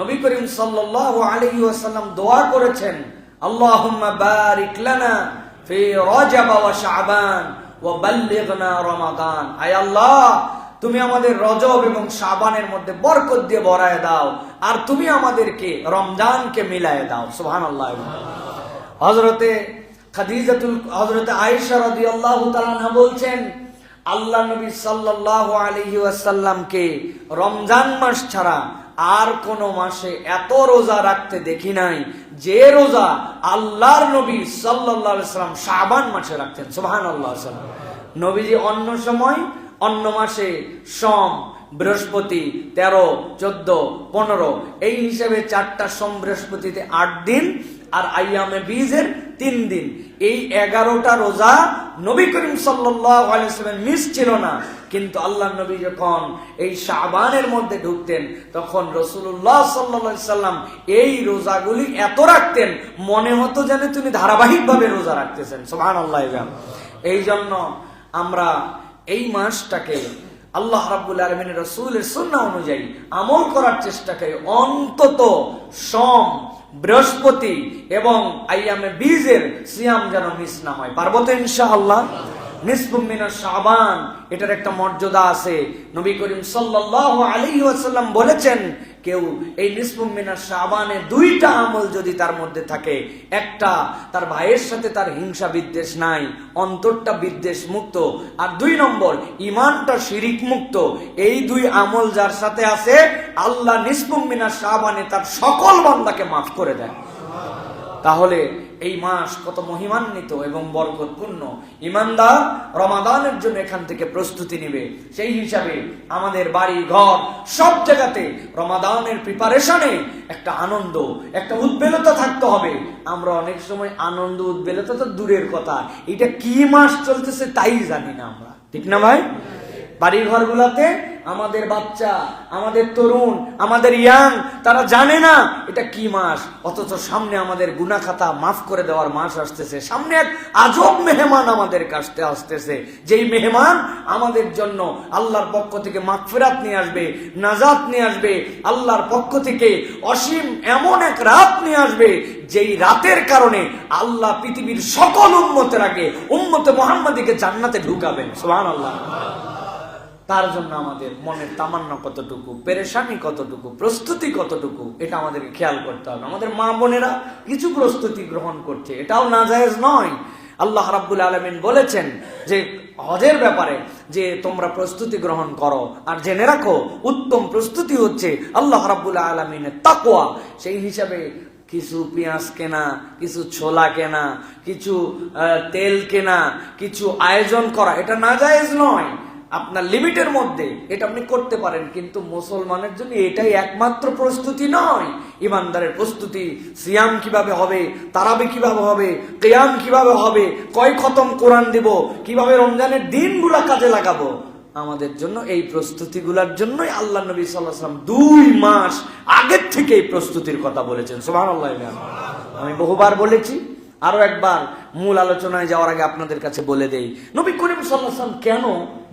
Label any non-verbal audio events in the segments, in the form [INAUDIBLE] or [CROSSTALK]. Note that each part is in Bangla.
নবী করিম সাল্লাল্লাহু আলাইহি ওয়াসাল্লাম দোয়া করেছেন, আল্লাহুম্মা বারিক লানা ফি রজব ওয়া শাবান ওয়া বাল্লিগনা রমাদান। আয় আল্লাহ, তুমি আমাদের রজব এবং শাবানের মধ্যে বরকত দিয়ে ভরায় দাও, আর তুমি আমাদেরকে রমজানকে মিলায় দাও। সুবহানাল্লাহ। হযরতে খাদিজাতুল, হযরতে আয়েশা রাদিয়াল্লাহু তাআলা বলছেন, আল্লাহ নবী সাল্লাল্লাহু আলাইহি ওয়াসাল্লামকে রমজান মাস ছাড়া আর কোন মাসে এত রোজা রাখতে দেখি নাই যে রোজা আল্লাহর নবী সাল্লাম শাবান মাসে রাখতেন, সুবহানাল্লাহ সাল্লাম নবীজি অন্য সময়, অন্য মাসে সোম, বৃহস্পতি, তেরো, চোদ্দ, পনেরো, এই হিসেবে চারটা সোম, বৃহস্পতিতে আট দিন, আর আইয়ামে বীজের তিন দিন। এই এগারোটা রোজা নবী করিম সাল্লামের মিস ছিল না। কিন্তু আল্লাহ নবী যখন এই শাবানের মধ্যে ঢুকতেন, তখন রসুল্লাহ সাল্লা সাল্লাম এই রোজাগুলি এত রাখতেন, মনে হতো যেন তিনি ধারাবাহিকভাবে রোজা রাখতেছেন। সোহান আল্লাহ এই জন্য আমরা এই মাসটাকে আল্লাহ রাব্বুল আলমিনের রসুলের সুন্না অনুযায়ী আমল করার চেষ্টা করি। অন্তত সোম বৃহস্পতি এবং আইয়ামে বীজের সিয়াম যেন মিস না হয়। পারব তো ইনশাআল্লাহ? এটার একটা মর্যাদা আছে। নবী করিম সাল্লাল্লাহু আলাইহি ওয়াসাল্লাম বলেছেন কেউ এই নিষ্পমিনা সাবানে দুইটা আমল যদি তার মধ্যে থাকে, একটা তার ভাইয়ের সাথে তার হিংসা বিদ্বেষ নাই, অন্তরটা বিদ্বেষ মুক্ত, আর দুই নম্বর ইমানটা শিরিক মুক্ত। এই দুই আমল যার সাথে আছে, আল্লাহ নিষ্পমিনা সাবানে তার সকল বান্দাকে মাফ করে দেয়। তাহলে এই মাস কত মহিমান্বিত এবং বরকতপূর্ণ। ইমানদার রমাদানের জন্য এখান থেকে প্রস্তুতি নিবে। সেই হিসাবে আমাদের বাড়ি, ঘর সব জায়গাতে রমাদানের প্রিপারেশনে একটা আনন্দ, একটা উদ্বেলতা থাকতে হবে। আমরা অনেক সময় আনন্দ, উদ্বেলতা তো দূরের কথা। এটা কি মাস চলতেছে তাই জানি না আমরা। ঠিক না ভাই? বাড়ি ঘরগুলাতে আমাদের বাচ্চা, আমাদের তরুণ, আমাদের ইয়াং তারা জানে না এটা কি মাস। অথচ সামনে আমাদের গুনা খাতা মাফ করে দেওয়ার মাস আসতেছে। সামনে এক আজব মেহমান আমাদের কাছে আসতেছে। যেই মেহমান আমাদের জন্য আল্লাহর পক্ষ থেকে মাগফিরাত নিয়ে আসবে, নাজাত নিয়ে আসবে, আল্লাহর পক্ষ থেকে অসীম এমন এক রাত নিয়ে আসবে, যেই রাতের কারণে আল্লাহ পৃথিবীর সকল উম্মতের আগে উম্মতে মোহাম্মদীকে জান্নাতে ঢুকাবেন। সোহান আল্লাহ তার জন্য আমাদের মনের তামান্না কতটুকু, পেরেশানি কতটুকু, প্রস্তুতি কতটুকু, এটা আমাদেরকে খেয়াল করতে হবে। আমাদের মা বোনেরা কিছু প্রস্তুতি গ্রহণ করছে, এটাও নাজায়েজ নয়। আল্লাহ রাব্বুল আলমিন বলেছেন যে হজের ব্যাপারে যে তোমরা প্রস্তুতি গ্রহণ করো, আর জেনে রাখো, উত্তম প্রস্তুতি হচ্ছে আল্লাহ রাব্বুল আলমিনের তাকোয়া সেই হিসাবে কিছু পেঁয়াজ কেনা, কিছু ছোলা কেনা, কিছু তেল কেনা, কিছু আয়োজন করা, এটা নাজায়েজ নয়। আপনার লিমিটের মধ্যে এটা আপনি করতে পারেন, কিন্তু মুসলমানের জন্য এটাই একমাত্র প্রস্তুতি নয়। ইমানদারের প্রস্তুতি, সিয়াম কীভাবে হবে, তারাবি কীভাবে হবে, কেয়াম কীভাবে হবে, কয় খতম কোরআন দিব, কীভাবে রমজানের দিনগুলা কাজে লাগাবো? আমাদের জন্য এই প্রস্তুতিগুলোর জন্যই আল্লাহ নবী সাল্লাম দুই মাস আগের থেকে এই প্রস্তুতির কথা বলেছেন। সোহান আমি বহুবার বলেছি আরও একবার মূল আলোচনায় যাওয়ার আগে আপনাদের কাছে বলে দেই, নবী করিম সাল্লাম কেন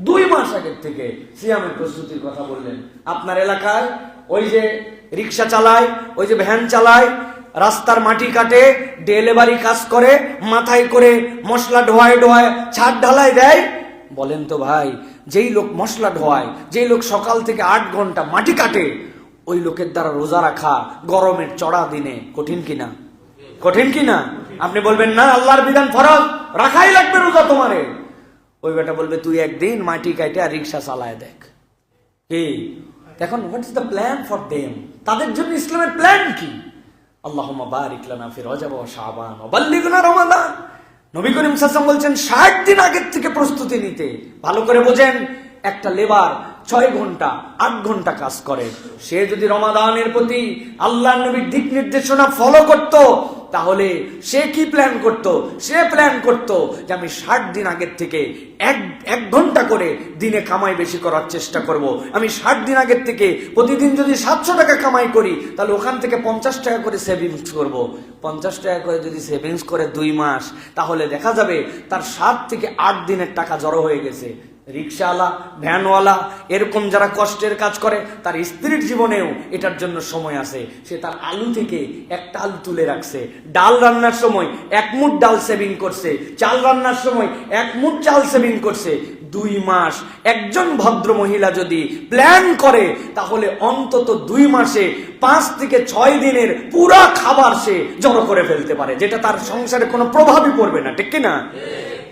দুই মাস আগের থেকে সিয়ামের প্রস্তুতির কথা বললেন? আপনার এলাকায় ওই যে রিক্সা চালায়, ওই যে ভ্যান চালায়, রাস্তার মাটি কাটে, ডেলিভারি কাজ করে, মাথায় করে মশলা ঢোয়ায় ঢোয়ায় ছাদ ঢালাই দেয়। বলেন তো ভাই, যেই লোক মশলা ঢোয়ায়, যেই লোক সকাল থেকে আট ঘণ্টা মাটি কাটে, ওই লোকের দ্বারা রোজা রাখা গরমের চড়া দিনে কঠিন কিনা? কঠিন কি না আপনি বলবেন, না, আল্লাহর বিধান ফরজ, রাখাই লাগবে রোজা তোমারে। ওই বেটা বলবে, তুই একদিন মাটি কাইটে আর রিক্সা চালায় দেখ। কি? এখন what is the plan for them তাদের জন্য ইসলামের প্ল্যান কি? আল্লাহুম্মা বারিক লানা ফি রজব ওয়া শাবান ওয়া বাল্লিগনা রমাদান। নবী করিম সাল্লাল্লাহু বলছেন 60 দিন আগের থেকে প্রস্তুতি নিতে। ভালো করে বোঝেন, একটা লেবার ছয় ঘণ্টা, আট ঘণ্টা কাজ করে। সে যদি রমাদানের প্রতি আল্লাহ নবীর দিক নির্দেশনা ফলো করত তাহলে সে কি প্ল্যান করত সে প্ল্যান করত যে আমি ষাট দিন আগের থেকে এক এক ঘণ্টা করে দিনে কামাই বেশি করার চেষ্টা করব। আমি ষাট দিন আগের থেকে প্রতিদিন যদি সাতশো টাকা কামাই করি, তাহলে ওখান থেকে পঞ্চাশ টাকা করে সেভিংস করব। পঞ্চাশ টাকা করে যদি সেভিংস করে দুই মাস, তাহলে দেখা যাবে তার সাত থেকে আট দিনের টাকা জড়ো হয়ে গেছে রিক্সাওয়ালা ভ্যানওয়ালা, এরকম যারা কষ্টের কাজ করে, তার স্ত্রীর জীবনেও এটার জন্য সময় আছে। সে তার আলু থেকে একটা আলু তুলে রাখছে। ডাল রান্নার সময় এক মুঠ ডাল সেভিং করছে। চাল রান্নার সময় এক মুঠ চাল সেভিং করছে। দুই মাস একজন ভদ্র মহিলা যদি প্ল্যান করে, তাহলে অন্তত দুই মাসে পাঁচ থেকে ছয় দিনের পুরা খাবার সে জড়ো করে ফেলতে পারে, যেটা তার সংসারে কোনো প্রভাবই পড়বে না, ঠিক কি না?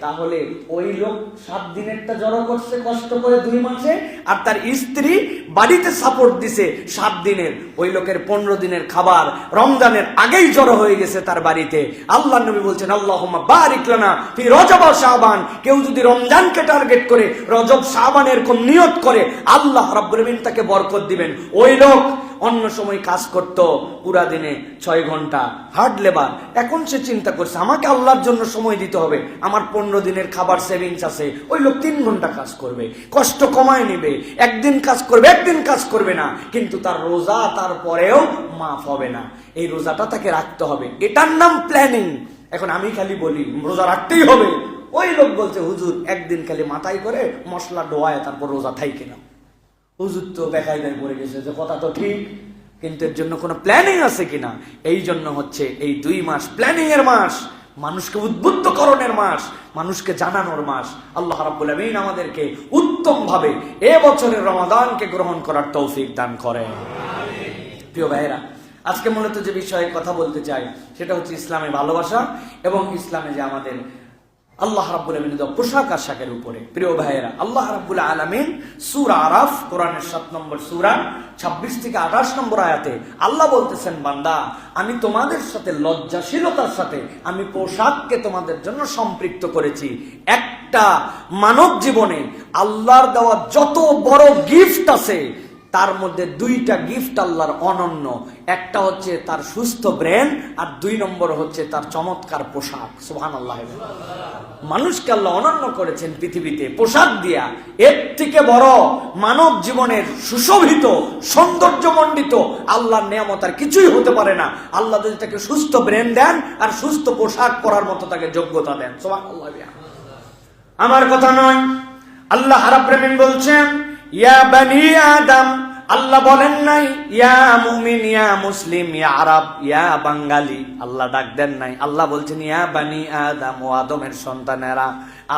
তাহলে ওই লোক সাত দিনেরটা জড়ো করছে, কষ্ট করে দুই মাসে, আর তার স্ত্রী বাড়িতে সাপোর্ট দিছে সাত দিনের। ওই লোকের পনেরো দিনের খাবার রমজানের আগেই জড়ো হয়ে গেছে তার বাড়িতে। আল্লাহ নবী বলছেন আল্লাহ বারিকলানা ফি রজব শাহবান কেউ যদি রমজানকে টার্গেট করে, রজব শাহবানের কোন নিয়ত করে, আল্লাহ রাব্বুল আমিন তাকে বরকত দিবেন। ওই লোক অন্য সময় কাজ করত পুরা দিনে ছয় ঘণ্টা। হার্ড লেবার এখন সে চিন্তা করছে, আমাকে আল্লাহর জন্য সময় দিতে হবে। আমার পনেরো দিনের খাবার সেভিংস আছে, ওই লোক তিন ঘণ্টা কাজ করবে। কষ্ট কমায় নিবে, একদিন কাজ করবে, একদিন কাজ করবে না। কিন্তু তার রোজা তারপরেও মাফ হবে না। এই রোজাটা তাকে রাখতে হবে। এটার নাম প্ল্যানিং এখন আমি খালি বলি, রোজা রাখতেই হবে। ওই লোক বলছে, হুজুর, একদিন খালি মাথায় করে মশলা ডোয়ায় তারপর রোজা থাইকে না হুজুর তো দেখাই দেয় পড়ে গেছে যে কথা তো ঠিক, কিন্তু এর জন্য কোনো প্ল্যানিং আছে কিনা? এই জন্য হচ্ছে এই দুই মাস প্ল্যানিং এর মাস, মানুষকে উদ্বুদ্ধকরণের মাস, মানুষকে জানানোর মাস। আল্লাহ রাব্বুল আমিন আমাদেরকে উত্তম ভাবে এ বছরের রমাদানকে গ্রহণ করার তৌফিক দান করে প্রিয় ভাইয়েরা, আজকে মূলত যে বিষয়ে কথা বলতে চাই, সেটা হচ্ছে ইসলামের ভালোবাসা এবং ইসলামে যে আমাদের আল্লাহ রাব্বুল আলমিন পোশাক আশাকের উপরে। প্রিয় ভাইয়েরা, আল্লাহ রাব্বুল আলমিন সুর আরাফ, কোরআনের সাত নম্বর সুরা, ছাব্বিশ থেকে আঠাশ নম্বর আয়াতে আল্লাহ বলতেছেন, বান্দা, আমি তোমাদের সাথে লজ্জাশীলতার সাথে আমি পোশাককে তোমাদের জন্য সম্পৃক্ত করেছি। একটা মানব জীবনে আল্লাহর দেওয়া যত বড় গিফট আছে তার মধ্যে দুইটা গিফট আল্লাহর অনন্য। একটা হচ্ছে তার সুস্থ ব্রেন আর দুই নম্বর হচ্ছে তার চমৎকার পোশাক। সুহান আল্লাহ মানুষকে আল্লাহ অনন্য করেছেন পৃথিবীতে। পোশাক দিয়া এর থেকে বড় মানব জীবনের সুশোভিত, সৌন্দর্যমণ্ডিত আল্লাহর নিয়ামত আর কিছুই হতে পারে না। আল্লাহ যদি তাকে সুস্থ ব্রেন দেন, আর সুস্থ পোশাক পরার মতো তাকে যোগ্যতা দেন। সোহান আল্লাহ আমার কথা নয়। আল্লাহ হারাপ্রেমিন বলছেন ইয়া বানি আদম, আল্লাহ বলেন নাই, ইয়া মুমিন, ইয়া মুসলিম, ইয়া আরব, ইয়া বাঙালি। আল্লাহ ডাক দেন নাই। আল্লাহ বলছেন, ইয়া বানি আদম ও আদমের সন্তানেরা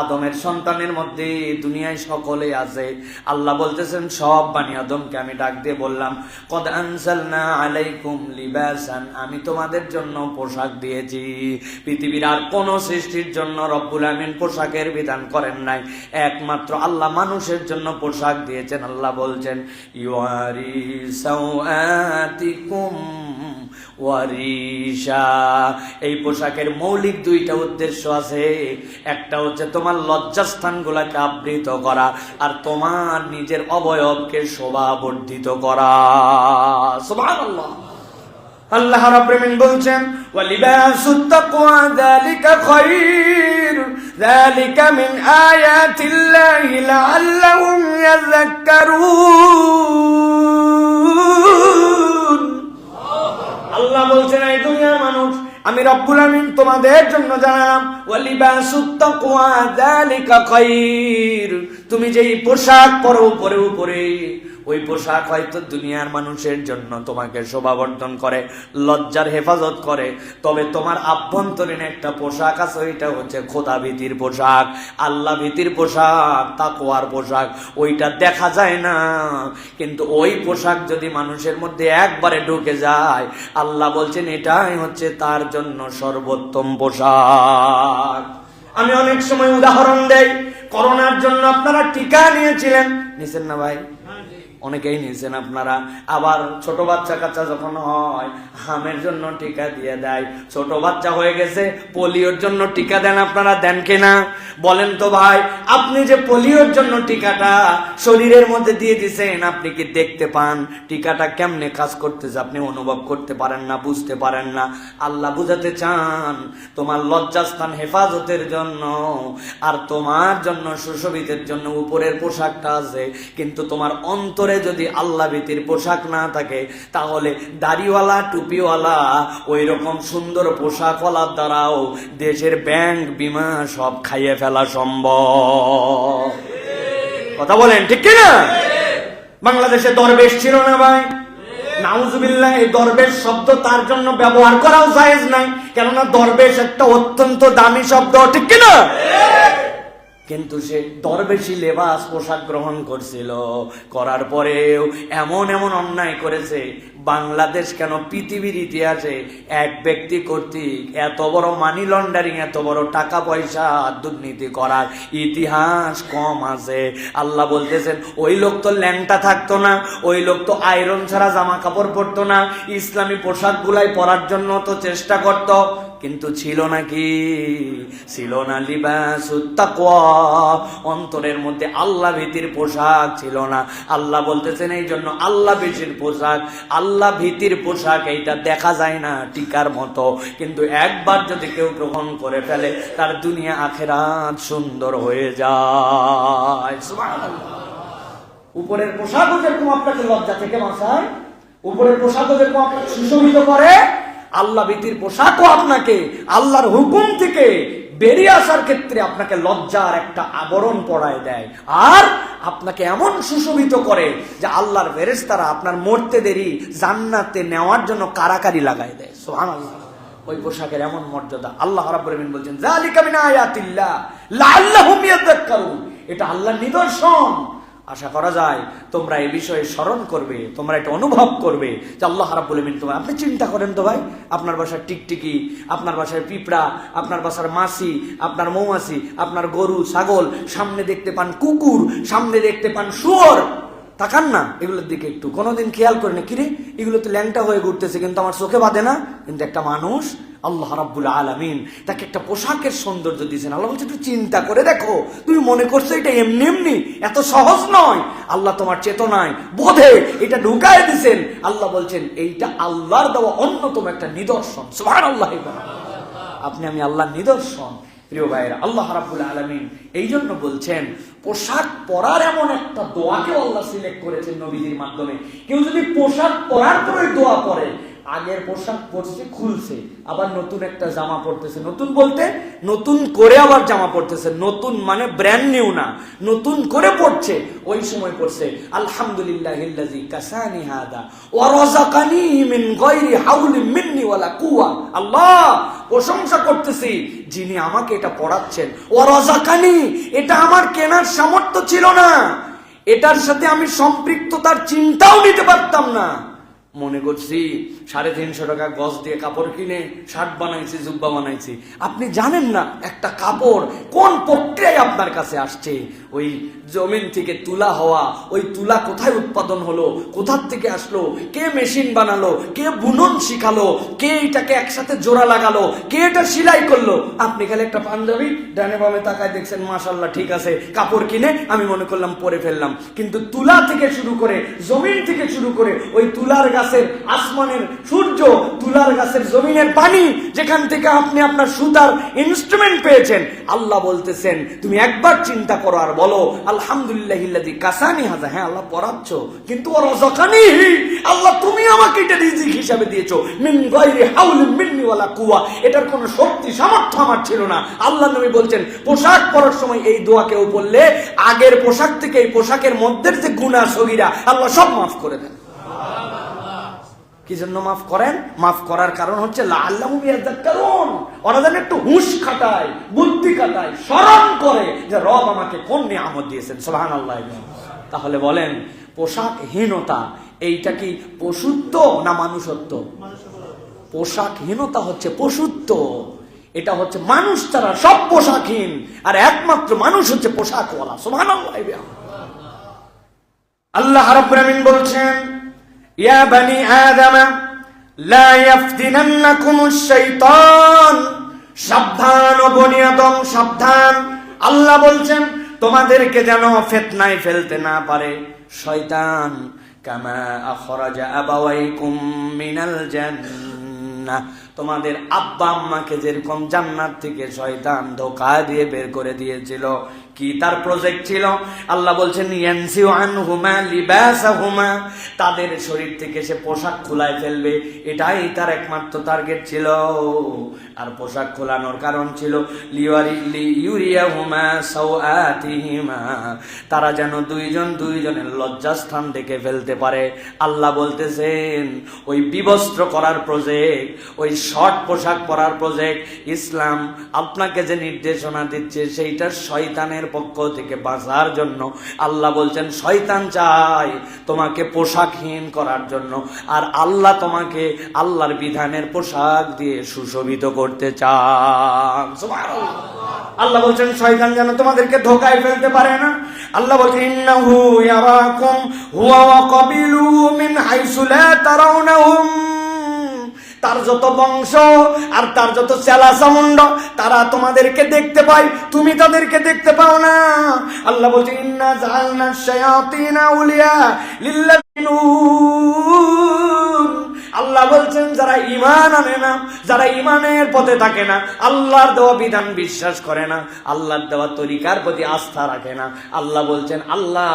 আদমের সন্তানের মধ্যে দুনিয়ায় সকলে আছে। আল্লাহ বলতেছেন, সব বানি আদমকে আমি ডাক দিয়ে বললাম, কদ আনসালনা আলাইকুম লিবাসান, আমি তোমাদের জন্য পোশাক দিয়েছি। পৃথিবীর আর কোন সৃষ্টির জন্য রব্বুল আমিন পোশাকের বিধান করেন নাই। একমাত্র আল্লাহ মানুষের জন্য পোশাক দিয়েছেন। আল্লাহ বলছেন ইউয়ারি সাওয়াতিকুম ওয়ারিশা। এই পোশাকের মৌলিক দুইটা উদ্দেশ্য আছে। একটা হচ্ছে তোমার লজ্জাস্থানগুলোকে আবৃত করা আর তোমার নিজের অবয়বকে শোভাবর্ধিত করা। সুবহানাল্লাহ। আল্লাহ রাব্বুল বলছেন ওয়ালিবাসুত তাকওয়া, যালিকা খায়র। যালিকা মিন আয়াতিল্লাহি লাআল্লাহুম ইয়াযাক্কারুন আল্লাহ বলছেন, এই দুনিয়ার মানুষ, আমি রব্বুল আমিন তোমাদের জন্য খায়র তুমি যেই পোশাক পরো, উপরে উপরে। ওই পোশাক হয়তো দুনিয়ার মানুষের জন্য তোমাকে শোভাবর্ধন করে, লজ্জার হেফাজত করে। তবে তোমার আভ্যন্তরীণ একটা পোশাক আছে, ওইটা হচ্ছে খোদা ভীতির পোশাক, আল্লাহ ভীতির পোশাক তাকোয়ার পোশাক, ওইটা দেখা যায় না। কিন্তু ওই পোশাক যদি মানুষের মধ্যে একবারে ঢুকে যায়, আল্লাহ বলছেন এটাই হচ্ছে তার জন্য সর্বোত্তম পোশাক। আমি অনেক সময় উদাহরণ দেই, করোনার জন্য আপনারা টিকা নিয়েছিলেন। নিছেন না ভাই? অনেকেই নিয়েছেন আপনারা। আবার ছোট বাচ্চা কাচ্চা যখন হয়, হামের জন্য টিকা দিয়ে দেয়। ছোট বাচ্চা হয়ে গেছে, পোলিওর জন্য টিকা দেন আপনারা, দেন কিনা? বলেন তো ভাই, আপনি যে পোলিওর জন্য টিকাটা শরীরের মধ্যে দিয়ে দিছেন, আপনি কি দেখতে পান? টিকাটা কেমনে কাজ করতেছে, আপনি অনুভব করতে পারেন না, বুঝতে পারেন না। আল্লাহ বুঝাতে চান, তোমার লজ্জাস্থান হেফাজতের জন্য, আর তোমার জন্য সুশোভিতের জন্য উপরের পোশাকটা আছে, কিন্তু তোমার অন্তর ভিতরে যদি আল্লাহ ভীতির পোশাক না থাকে, তাহলে দাড়িওয়ালা, টুপিওয়ালা ওই রকম সুন্দর পোশাকওয়ালার দ্বারাও দেশের ব্যাংক বিমা সব খাইয়ে ফেলা সম্ভব। কথা বলেন, ঠিক কিনা? বাংলাদেশে দরবেশ ছিল না ভাই? নাউজুবিল্লাহ এই দরবেশ শব্দ তার জন্য ব্যবহার করাও জায়েজ নাই, কেননা দরবেশ একটা অত্যন্ত দামি শব্দ, ঠিক কিনা? কিন্তু সে দরবেশি লেবাস পোশাক গ্রহণ করছিল। করার পরেও এমন এমন অন্যায় করেছে, বাংলাদেশ কেন পৃথিবীর ইতিহাসে এক ব্যক্তি কর্তৃক এত বড় মানি লন্ডারিং এত বড় টাকা পয়সা দুর্নীতি করার ইতিহাস কম আছে। আল্লাহ বলতেছেন, ওই লোক তো ল্যাংটা থাকতো না, ওই লোক তো আয়রন ছাড়া জামা কাপড় পরতো না, ইসলামী পোশাক গুলাই পরার জন্য তো চেষ্টা করত। কিন্তু ছিল নাকি? ছিল না লিবাস অন্তরের মধ্যে আল্লাহ ভীতির পোশাক ছিল না। আল্লাহ বলতেছেন এই জন্য আল্লাহ ভীতির পোশাক। আল্লাহ ভীতির পোশাক এইটা দেখা যায় না টিকার মতো। কিন্তু একবার যদি কেউ গ্রহণ করে ফেলে, তার দুনিয়া আখেরাত সুন্দর হয়ে যায়। উপরের যেরকম আপনাকে লজ্জা থেকে বাঁচায়, উপরের যেরকম আপনাকে সুশোভিত করে আল্লাহ ভীতির পোশাকও আপনাকে আল্লাহর হুকুম থেকে বেরিয়ে আসার ক্ষেত্রে আপনাকে লজ্জার একটা আবরণ পড়ায় দেয়। আর আপনাকে এমন সুশোভিত করে যে আল্লাহর ফেরেশতারা আপনার মরতে দেরি, জান্নাতে নেওয়ার জন্য কারাকারি লাগাই দেয়। সুবহানাল্লাহ। ওই পোশাকের এমন মর্যাদা আল্লাহ রাব্বুল বলছেন এটা আল্লাহর নিদর্শন। আশা করা যায় তোমরা এই বিষয়ে স্মরণ করবে, তোমরা এটা অনুভব করবে যে আল্লাহ রাব্বুল আলামিন তোমার আপনি চিন্তা করেন তো ভাই, আপনার বাসার টিকটিকি, আপনার বাসার পিঁপড়া, আপনার বাসার মাছি আপনার মৌমাছি, আপনার গরু, ছাগল, সামনে দেখতে পান কুকুর, সামনে দেখতে পান শুয়োর, তাকান না, এগুলোর দিকে একটু। কোনোদিন খেয়াল করে না কিরে, এগুলো তো ল্যাংটা হয়ে ঘুরতেছে, কিন্তু আমার চোখে বাঁধে না? কিন্তু একটা মানুষ আল্লাহ রাব্বুল আলামিন তাকে একটা পোশাকের সৌন্দর্য দিয়েছেন। আল্লাহ বলছে, একটু চিন্তা করে দেখো, তুমি মনে করছ এটা এমনি এমনি? এত সহজ নয়। আল্লাহ তোমার চেতনায় বোধে এটা ঢুকায় দিছেন আল্লাহ বলছেন, এইটা আল্লাহর দেওয়া অন্যতম একটা নিদর্শন। সুবহানাল্লাহ আপনি, আমি আল্লাহর নিদর্শন, প্রিয় ভাইয়েরা। আল্লাহ রাব্বুল আলামিন এই জন্য বলছেন, পোশাক পরার এমন একটা দোয়াকে আল্লাহ সিলেক্ট করেছেন নবীজির মাধ্যমে। কেউ যদি পোশাক পরার পরে দোয়া পরে আগের পোশাক পরছে, খুলছে। আবার নতুন একটা জামা পরতেছে। নতুন বলতে, নতুন করে আবার জামা পরতেছে। নতুন মানে ব্র্যান্ড নিউ না। নতুন করে পড়ছে ওই সময় পড়ছে আলহামদুলিল্লাহ কাসানি হাদা ওয়া রাযাকানি মিন গায়রি হাওলি মিন্নি ওয়ালা কুওয়া। আল্লাহ, প্রশংসা করতেছি, যিনি আমাকে এটা পড়াচ্ছেন। ও রাজাকানি এটা আমার কেনার সামর্থ্য ছিল না। এটার সাথে আমি সম্পৃক্ততার চিন্তাও নিতে পারতাম না। মনে করছি সাড়ে তিনশো টাকা গজ দিয়ে কাপড় কিনে শার্ট বানাইছি, জুব্বা বানাইছি। আপনি জানেন না একটা কাপড় কোন প্রক্রিয়ায় আপনার কাছে আসছে? ওই জমিন থেকে তুলা হওয়া, ওই তুলা কোথায় উৎপাদন হলো, কোথার থেকে আসলো, কে মেশিন বানালো, কে বুনন শিখালো, কে এটাকে একসাথে জোড়া লাগালো, কে এটা সেলাই করল। আপনি খালি একটা পাঞ্জাবি ডানে বামে তাকায় দেখছেন মাশাল্লাহ ঠিক আছে, কাপড় কিনে আমি মনে করলাম পরে ফেললাম। কিন্তু তুলা থেকে শুরু করে, জমিন থেকে শুরু করে, ওই তুলার গাছের আসমানের সূর্য, তুলার গাছের জমিনের পানি, যেখান থেকে আপনি আপনার সুতার ইনস্ট্রুমেন্ট পেয়েছেন, আল্লাহ বলতেছেন, তুমি একবার চিন্তা করো আর বলো, আলহামদুলিল্লাহ কাসানি হাজা হ্যাঁ আল্লাহ পড়াচ্ছ কিন্তু আল্লাহ, তুমি আমাকে এটা রিজিক হিসাবে দিয়েছ। মিন হাউল কুওয়া। এটার কোনো শক্তি, সামর্থ্য আমার ছিল না। আল্লাহ নবী বলছেন, পোশাক পরার সময় এই দোয়া কেউ বললে আগের পোশাক থেকে এই পোশাকের মধ্যে যে গুণা সগিরা, আল্লাহ সব মাফ করে দেন। কি জন্য মাফ করেন? মাফ করার কারণ হচ্ছে কারণ ওরা যেন একটু হুঁশ খাটায়, বুদ্ধি খাটায়, স্মরণ করে যে রব আমাকে কোন নিয়ামত দিয়েছেন। সোহান আল্লাহ তাহলে বলেন, পোশাকহীনতা, এইটা কি পশুত্ব না মানুষত্ব? পোশাকহীনতা হচ্ছে পশুত্ব। এটা হচ্ছে মানুষ তারা সব পোশাকহীন। আর একমাত্র মানুষ হচ্ছে পোশাকওয়ালা। সোহান আল্লাহ আল্লাহ আমিন বলছেন ইয়া বানি আদম, লা ইয়াফতিনান্নাকুম শাইতান। সাবধান সাবধান। আল্লাহ বলছেন, তোমাদেরকে যেন ফিতনায় ফেলতে না পারে। শয়তান, কামা আখরাজা আবাওয়াইকুম মিনাল জান্নাহ। তোমাদের আব্বা আম্মাকে যেরকম জান্নাত থেকে শয়তান ধোকা দিয়ে বের করে দিয়েছিল কি তার প্রজেক্ট ছিল? আল্লাহ বলছেন লিবাসাহুমা। তাদের শরীর থেকে সে পোশাক খোলায় ফেলবে। এটাই তার একমাত্র টার্গেট ছিল। আর পোশাক খোলানোর কারণ ছিল তারা যেন দুইজন দুইজনের লজ্জাস্থান দেখে ফেলতে পারে। আল্লাহ বলতেছেন, ওই বিবস্ত্র করার প্রজেক্ট ওই শর্ট পোশাক পরার প্রজেক্ট ইসলাম আপনাকে যে নির্দেশনা দিচ্ছে, সেইটা শয়তানের পক্ষ থেকে বাঁচার জন্য আল্লাহ বলছেন, শয়তান চাই তোমাকে পোশাকহীন করার জন্য। আর আল্লাহ তোমাকে আল্লাহর বিধানের পোশাক দিয়ে সুশোভিত করতে চান। আল্লাহ বলছেন, শয়তান যেন তোমাদেরকে ধোকায় ফেলতে পারে না। আল্লাহ বলছেন হুয়া ওয়া মিন হাইসু লা তারাউনাহুম। তার যত বংশ আর তার যত চেলা চামুন্ড তারা তোমাদেরকে দেখতে পায়। তুমি তাদেরকে দেখতে পাও না। আল্লাহ বলছে, ইন্না জালনা শায়াতিনা উলিয়া লিল্লাযিনুন আল্লাহ বলছেন, যারা ইমান আনে না, যারা ইমানের পথে থাকে না, আল্লাহর দেওয়া বিধান বিশ্বাস করে না, আল্লাহর দেওয়া তরিকার প্রতি আস্থা রাখে না। আল্লাহ বলছেন, আল্লাহ,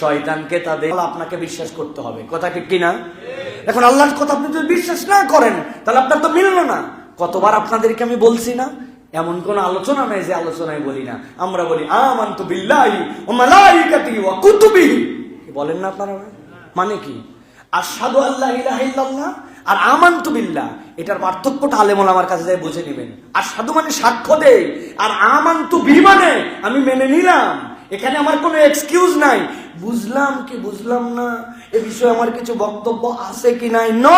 শয়তানকে তাদের আপনাকে বিশ্বাস করতে হবে। কথা ঠিক কিনা? এখন আল্লাহর কথা আপনি যদি বিশ্বাস না করেন, তাহলে আপনার তো মিললো না। কতবার আপনাদেরকে আমি বলছি না? এমন কোন আলোচনা নাই যে আলোচনায় বলি না। আমরা বলি কুতুবিহি। বলেন না আপনারা মানে কি? আশহাদু আল্লাহ ইলাহা ইল্লাল্লাহ আর আমান্তু বিল্লাহ। এটার পার্থক্যটা আলেমুল আমার কাছে যাই বুঝে নেবেন। আর সাধু মানে সাক্ষ্য দে আর আমান্তু বি মানে আমি মেনে নিলাম। এখানে আমার কোনো এক্সকিউজ নাই। বুঝলাম কি বুঝলাম না? এ বিষয়ে আমার কিছু বক্তব্য আছে কি নাই? ন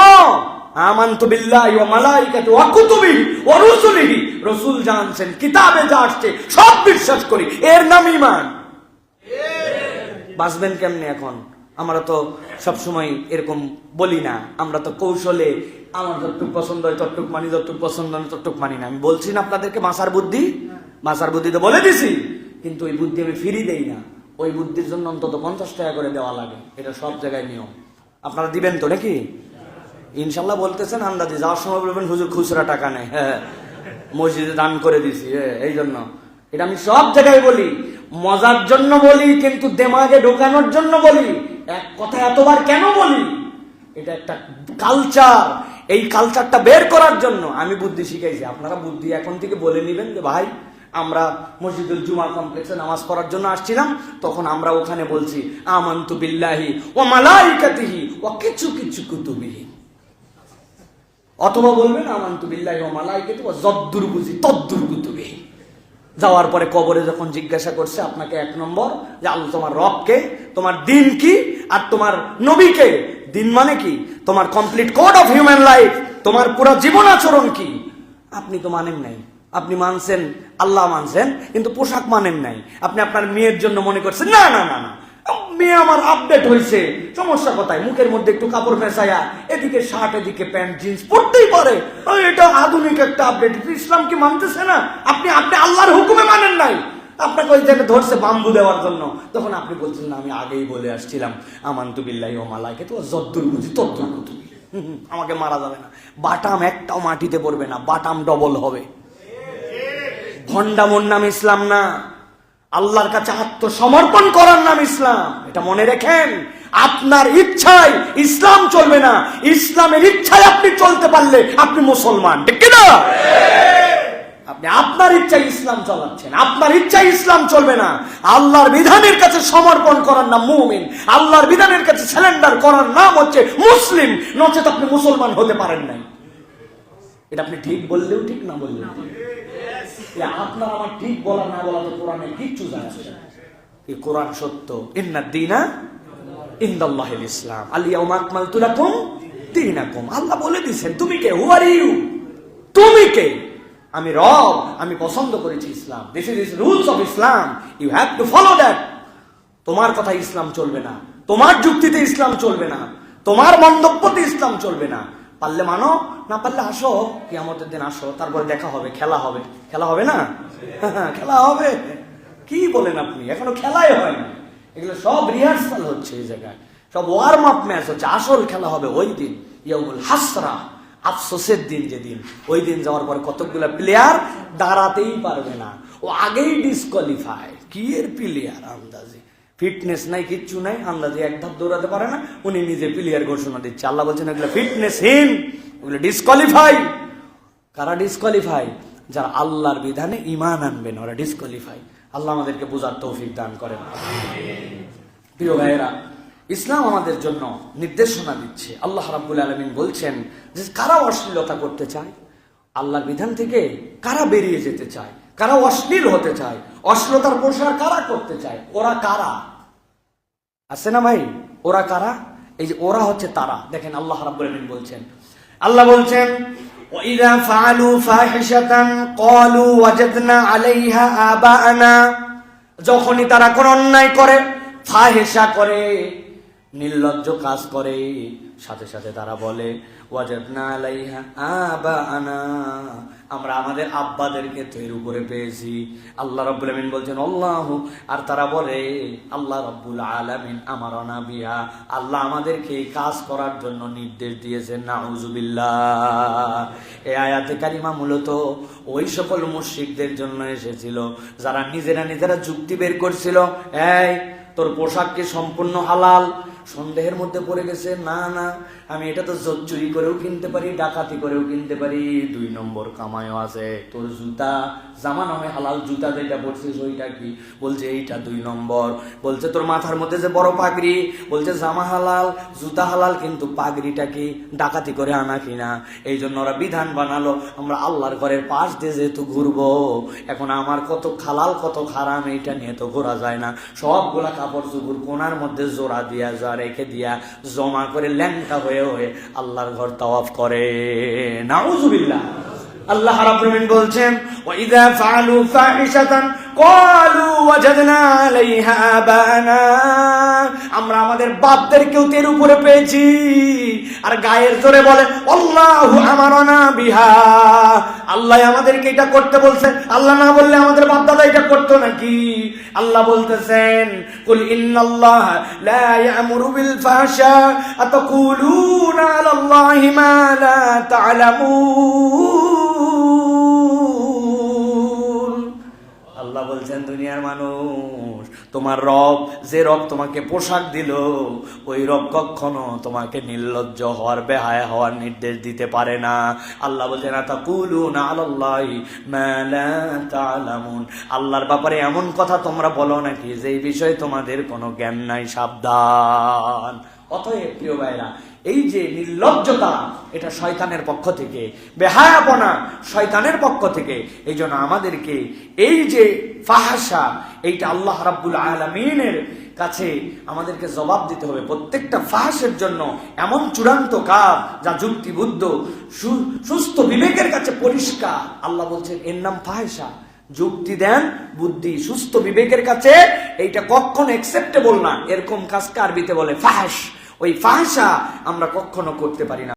আমান্তু বিল্লাহি ওয়া মালাইকাতি ওয়া কুতুবিহি ওয়া রুসুলিহি। রাসূল জানছেন কিতাবে যা আসছে, সব বিশ্বাস করি। এর নাম ঈমান। বাঁচবেন কেমনে এখন? আমরা তো সবসময় এরকম বলি না। আমরা তো কৌশলে আমার যতটুক পছন্দ হয় ততটুক মানি যতটুক পছন্দ হয় ততটুক মানি না। আমি বলছি না আপনাদেরকে মাসার বুদ্ধি। মাসার বুদ্ধি তো বলে দিছি কিন্তু ওই বুদ্ধি আমি ফিরি দেই না। ওই বুদ্ধির জন্য অন্তত পঞ্চাশ টাকা করে দেওয়া লাগে। এটা সব জায়গায় নিয়ম। আপনারা দিবেন তো নাকি? ইনশাল্লাহ বলতেছেন আন্দাজে যাওয়ার সময় বলবেন হুজুর খুচরা টাকা নেই। হ্যাঁ [LAUGHS] মসজিদে দান করে দিছি হ্যাঁ, এই জন্য। এটা আমি সব জায়গায় বলি। মজার জন্য বলি কিন্তু দেমাগে ঢোকানোর জন্য বলি। এক কথা এতবার কেন বলি? এটা একটা কালচার এই কালচারটা বের করার জন্য আমি বুদ্ধি শিখাইছি। আপনারা বুদ্ধি এখন থেকে বলে নেবেন যে, ভাই, আমরা মসজিদুল জুমা কমপ্লেক্সে নামাজ পড়ার জন্য আসছিলাম। তখন আমরা ওখানে বলছি, আমান্তু বিল্লাহি ও মালাইকাতিহি ও কিছু কিছু কুতুবিহি। অথবা বলবেন, আমান্তু বিল্লাহি ও মালাইকাতি ও যদ্দুর বুঝি, তদ্দুর যাওয়ার পরে কবরে যখন জিজ্ঞাসা করছে, আপনাকে এক নম্বর, যে আল্লাহ তোমার রবকে, তোমার দিন কি আর তোমার নবীকে? দিন মানে কি? তোমার complete code of human life তোমার পুরো জীবন আচরণ কি? আপনি তো মানেন নাই। আপনি মানছেন, আল্লাহ মানছেন, কিন্তু পোশাক মানেন নাই। আপনি আপনার মেয়ের জন্য মনে করছেন, না না না না মেয়ে আমার আপডেট হয়েছে সমস্যা কোথায়? মুখের মধ্যে একটু কাপড় মেশায়া এদিকে শার্ট এদিকে প্যান্ট জিন্স পরতেই পারে। এটা আধুনিক একটা আপডেট ইসলাম কি মানতেছে না? আপনি আপনি আল্লাহর হুকুমে মানেন নাই। আপনাকে ওই জায়গায় ধরছে বাম্বু দেওয়ার জন্য। তখন আপনি বলছেন না আমি আগেই বলে আসছিলাম আমান্তু বিল্লাহি ও মালাইকে তো যদ্দুর বুঝি হুম, হুম, আমাকে মারা যাবে না। বাটাম একটাও মাটিতে পড়বে না বাটাম ডবল হবে। ভণ্ডামোর নাম ইসলাম না। আল্লাহর কাছে আত্মসমর্পণ করার নাম ইসলাম। এটা মনে রেখেন, আপনার ইচ্ছায় ইসলাম চলবে না। ইসলামের ইচ্ছায় আপনি চলতে পারলে আপনি মুসলমান, ঠিক না আপনি আপনার ইচ্ছায় ইসলাম চালাচ্ছেন, আপনার ইচ্ছায় ইসলাম চলবে না। আল্লাহর বিধানের কাছে সমর্পণ করার নাম মুমিন, আল্লাহর বিধানের কাছে সিলিন্ডার করার নাম হচ্ছে মুসলিম, নচেত আপনি মুসলমান হতে পারেন নাই। এটা আপনি ঠিক বললেও ঠিক না বললেও আপনার আমার ঠিক বলা না বলা তো কোরআনে কিচ্ছু কোরআন সত্য। ইন্দাল্লাহিল ইসলাম। আল্লাহ বলে তুমি কে? হু আর ইউ তুমি কে? আমি রব, আমি পছন্দ করেছি Islam. This is rules of Islam you have to follow that তোমার কথা ইসলাম চলবে না। তোমার যুক্তিতে ইসলাম চলবে না। তোমার মন্তব্যতে ইসলাম চলবে না। পারলে মানো, না পারলে আসো। কি আমাদের দিন আসো, তারপরে দেখা হবে, খেলা হবে। খেলা হবে না? [LAUGHS] খেলা হবে। কি বলেন আপনি? এখনও খেলাই হয় না এগুলো সব রিহার্সাল হচ্ছে এই জায়গায়। সব ওয়ার্ম আপ ম্যাচ হচ্ছে। আসল খেলা হবে ওই দিন, ইয়াউমুল হাসরা, আফসোসের দিন যেদিন। ওই দিন যাওয়ার পর কতগুলা প্লেয়ার দাঁড়াতেই পারবে না। ও আগেই ডিসকোয়ালিফাই কি এর প্লেয়ার আন্দাজে? ফিটনেস নাই, কিচ্ছু নাই আন্দাজে এক ধাপ দৌড়াতে পারে না, উনি নিজে প্লেয়ার ঘোষণা দিচ্ছে। আল্লাহ বলছেন, এগুলো ফিটনেসহীন ওগুলো ডিসকোয়ালিফাই কারা ডিসকোয়ালিফাই যারা আল্লাহর বিধানে ইমান আনবেন, ওরা ডিসকোয়ালিফাই আল্লাহ আমাদেরকে বোঝার তৌফিক দান করেন। প্রিয় ভাইয়েরা, ইসলাম আমাদের জন্য নির্দেশনা দিচ্ছে। আল্লাহ রাব্বুল আলমিন বলছেন যে, কারা অশ্লীলতা করতে চায়? আল্লাহর বিধান থেকে কারা বেরিয়ে যেতে চায়? কারা অশ্লীল হতে চায় অশ্লীলতার প্রসার কারা করতে চায় ওরা কারা আছে না ভাই ওরা কারা এই যে ওরা হচ্ছে তারা দেখেন আল্লাহ রাব্বুল আলামিন বলছেন আল্লাহ বলছেন وَإِذَا فَعَلُوا فَاحِشَةً قَالُوا وَجَدْنَا عَلَيْهَا آبَاءَنَا যখনই তারা কোন অন্যায় করে ফাহেসা করে নির্লজ্জ কাজ করে সাথে সাথে তারা বলে আবাআনা। আমরা আমাদের আব্বাদেরকে তো এর উপরে পেয়েছি। আল্লাহ রাব্বুল আলামিন বলছেন, আল্লাহ। আর তারা বলে, আল্লাহ রাব্বুল আলামিন আমারনা বিহা আল্লাহ আমাদেরকে এই কাজ করার জন্য নির্দেশ দিয়েছেন, নাউজুবিল্লাহ। এ আয়াতে কারিমা মূলত ওই সকল মুশরিকদের জন্য এসেছিল, যারা নিজেরা নিজেরা যুক্তি বের করছিল, এই, তোর পোশাক কি সম্পূর্ণ হালাল সন্দেহের মধ্যে পড়ে গেছে, না না, আমি এটা তো জোর চুরি করেও কিনতে পারি, ডাকাতি করেও কিনতে পারি, দুই নম্বর কামাইও আছে, তোর জুতা জামা নামে হালাল জুতা যেটা পড়ছিস ওইটা কি? বলছে এইটা দুই নম্বর, বলছে তোর মাথার মধ্যে যে বড় পাগড়ি, বলছে জামা হালাল, জুতা হালাল, কিন্তু পাগড়িটা কি ডাকাতি করে আনা কিনা? এই জন্য ওরা বিধান বানালো, আমরা আল্লাহর ঘরের পাশ দিয়ে যেহেতু ঘুরবো, এখন আমার কত খালাল, কত খারাম, এইটা নিয়ে তো ঘোরা যায় না। সবগুলা কাপড় চুপুর কোনার মধ্যে জোড়া দিয়া যা রেখে দিয়া জমা করে ল্যাংটা হয়ে হয়ে আল্লাহর ঘর তাওয়াফ করে। নাউজুবিল্লাহ। আল্লাহ রাব্বুল আলামিন বলছেন ওয়াইদা ফাআলু ফাহিশাতান ক্বালু ওয়াজাদনা আলাইহা আবানা আমরা আমাদের বাপদেরকেও তের উপরে পেয়েছি। আর গায়ের জোরে বলে, আল্লাহু আমারানা বিহা। আল্লাহ আমাদেরকে এটা করতে বলছে আল্লাহ না বললে আমাদের বাপ দাদা এটা করতো নাকি? আল্লাহ বলতেছেন, কুল ইন্নাল্লাহ লা ইয়ামুরু বিল ফাহশা, আতাকুলুনা আলাল্লাহি মা লা তা'লামুন? আল্লাহ বলছেন, দুনিয়ার মানুষ, তোমার রব যে রব তোমাকে পোশাক দিল, ওই রব কখনো তোমাকে নির্লজ্জ হওয়ার, বেহায় হওয়ার নির্দেশ দিতে পারে না। আল্লাহ বলছেন, আতাকুলুন আলাল্লাহি মা লা তা'লামুন? আল্লাহর ব্যাপারে এমন কথা তোমরা বলো নাকি যে বিষয়ে তোমাদের কোনো জ্ঞান নাই, সাবধান। অতএব প্রিয় ভাইরা এই যে নির্লজ্জতা, এটা শয়তানের পক্ষ থেকে, বেহায়াপনা শয়তানের পক্ষ থেকে, এই জন্য আমাদেরকে এই যে ফাহাসা এইটা আল্লাহ রাব্বুল আলমিনের কাছে আমাদেরকে জবাব দিতে হবে। প্রত্যেকটা ফাহাসের জন্য এমন চূড়ান্ত কাজ যা যুক্তিবুদ্ধ সুস্থ বিবেকের কাছে পরিষ্কার। আল্লাহ বলছেন, এর নাম ফাহেসা যুক্তি দেন, বুদ্ধি, সুস্থ বিবেকের কাছে, এইটা কখনো একসেপ্টেবল না। এরকম কাজকে আরবিতে বলে? ফাহাস ওই ফাহাসা আমরা কখনো করতে পারি না।